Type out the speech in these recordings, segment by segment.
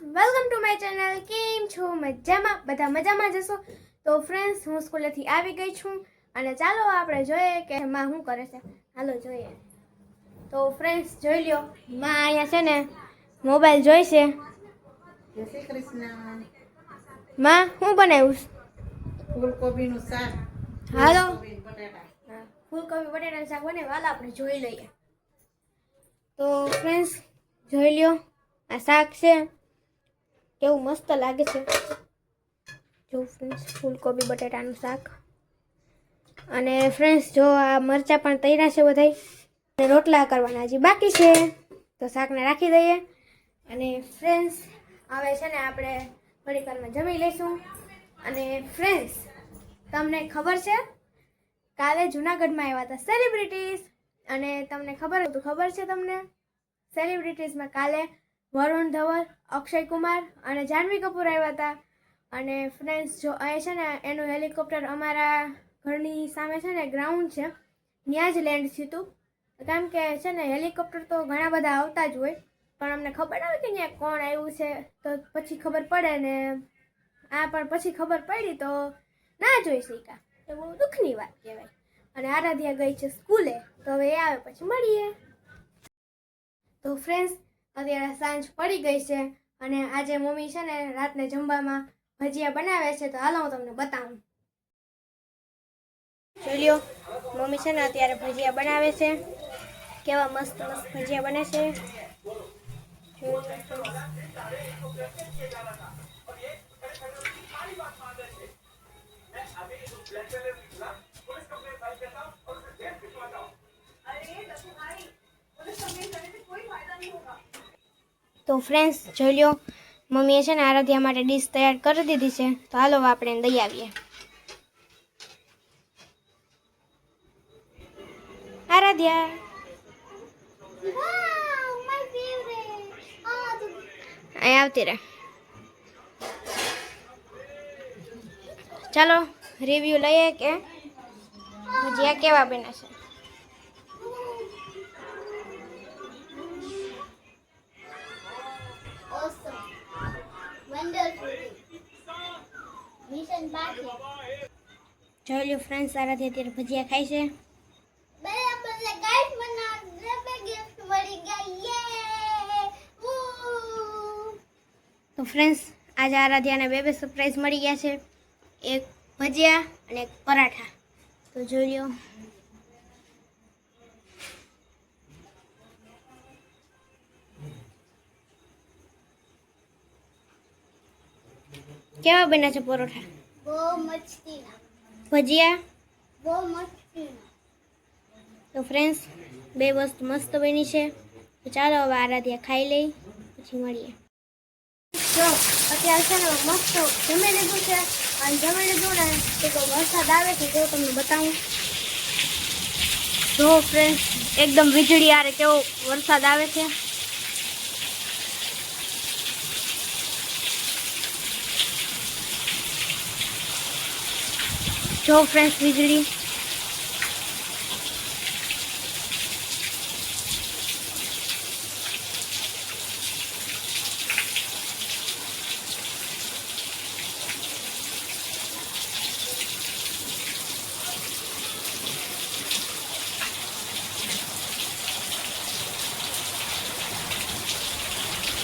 Welcome to my channel કેમ છો? મજામાં? બધા મજામાં જશો તો ફ્રેન્ડ્સ હું સ્કૂલેથી આવી ગઈ છું. અને ચાલો આપણે જોઈએ કે માં શું કરે છે. હાલો જોઈએ. તો ફ્રેન્ડ્સ જોઈ લ્યો. માં અહીંયા છે ને મોબાઈલ જોઈશે માં હું બનાવ્યું? ફૂલકોબીનું શાક. હાલો. ફૂલકોબી બટેટાનું શાક બને હાલ આપણે જોઈ લઈએ. તો ફ્રેન્ડ્સ જોઈ લ્યો. આ શાક છે. કેવું મસ્ત લાગે છે. જો ફ્રેન્ડ્સ ફૂલકોબી, બટેટાનું શાક. અને ફ્રેન્ડ્સ જો આ મરચાં પણ તૈયાર છે બધાય. અને રોટલા કરવાના હજી બાકી છે. તો શાકને રાખી દઈએ. અને ફ્રેન્ડ્સ હવે છે ને આપણે થોડીક જમી લઈશું. અને ફ્રેન્ડ્સ તમને ખબર છે, કાલે જુનાગઢમાં આવ્યા હતા સેલિબ્રિટીઝ અને તમને ખબર હતું, ખબર છે તમને? સેલિબ્રિટીઝમાં કાલે વરુણ ધવલ, અક્ષય કુમાર અને જાહ્નવી કપૂર આવ્યા હતા. અને ફ્રેન્ડ્સ જો અહીં છે ને, એનું હેલિકોપ્ટર અમારા ઘરની સામે છે ને ગ્રાઉન્ડ છે. ત્યાં જ લેન્ડ થયું હતું. કારણ કે છે ને હેલિકોપ્ટર તો ઘણા બધા આવતા જ હોય. પણ અમને ખબર આવે કે ત્યાં કોણ આવ્યું છે, તો પછી ખબર પડે ને આ પણ પછી ખબર પડી તો ના જોઈ શક્યા. તો બહુ દુઃખની વાત કહેવાય. અને આરાધ્યા ગઈ છે સ્કૂલે, તો હવે એ આવે પછી મળીએ. તો ફ્રેન્ડ્સ અત્યારે સાંજ પડી ગઈ છે અને આજે મમ્મી છે ને રાતને જમવામાં ભજીયા બનાવે છે, તો હાલો હું તમને બતાવું. જોઈ મમ્મી છે ને અત્યારે ભજીયા બનાવે છે. કેવા મસ્ત મસ્ત ભજીયા બને છે. Thank લો તો ફ્રેન્ડ્સ જોઈ લ્યો. મમ્મીએ છે ને આરાધ્યા માટે ડીશ તૈયાર કરી દીધી છે. તો હાલો આપણે દઈ આવીએ. આરાધ્યા. અહીં આવતી રહે. ચાલો રિવ્યુ લઈએ કે? ભજીયા કેવા બન્યા છે? જોઈ લ્યો ફ્રેન્ડ્સ આરાધ્યા અત્યારે ભજીયા ખાય છે. તો ફ્રેન્ડ્સ આજે આરાધ્યાને બે બે સરપ્રાઈઝ મળી ગયા છે. એક ભજીયા અને એક પરાઠા. તો જોઈ લ્યો. કેવા બન્યા છે પરોઠા? બહુ મસ્તી. ભજીયા? બહુ મસ્ત. તો ફ્રેન્ડ્સ બે વસ્તુ મસ્ત બની છે. તો ચાલો હવે આરાધ્યા ખાઈ લઈ પછી મળીએ. જો અત્યારે છે ને મસ્ત જમી લીધું છે. અને જમી લીધું ને તો તો વરસાદ આવે છે તો તમને બતાવું. જો ફ્રેન્ડ્સ એકદમ વીજળી આરે કેવો વરસાદ આવે છે. જો ફ્રેન્ડ્સ વીજળી.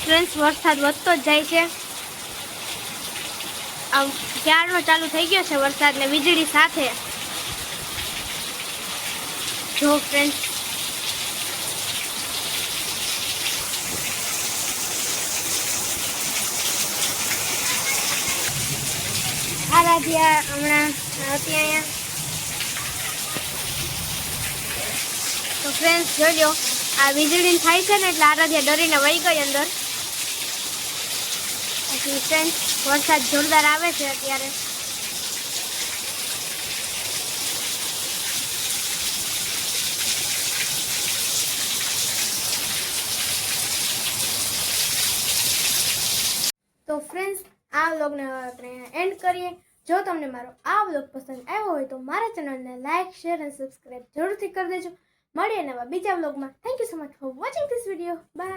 ફ્રેન્ડ્સ વરસાદ વધતો જ જાય છે. ક્યારનો ચાલુ થઈ ગયો છે વરસાદ ને વીજળી સાથે? જો ફ્રેન્ડ આરાધ્યા હમણાં હતી અહીંયા. તો ફ્રેન્ડ્સ જોજો, આ વીજળી થાય છે ને એટલે આરાધ્યા ડરીને વહી ગઈ અંદર. પછી ફ્રેન્ડ્સ વરસાદ જોરદાર આવે છે અત્યારે. તો ફ્રેન્ડ્સ આ વ્લોગને હવે આપણે એન્ડ કરીએ. જો તમને મારો આ વ્લોગ પસંદ આવ્યો હોય તો મારા ચેનલને લાઇક શેર અને સબસ્ક્રાઇબ જરૂરથી કરી દેજો. મળીએ નવા બીજા વ્લોગમાં thank you so much for watching this video bye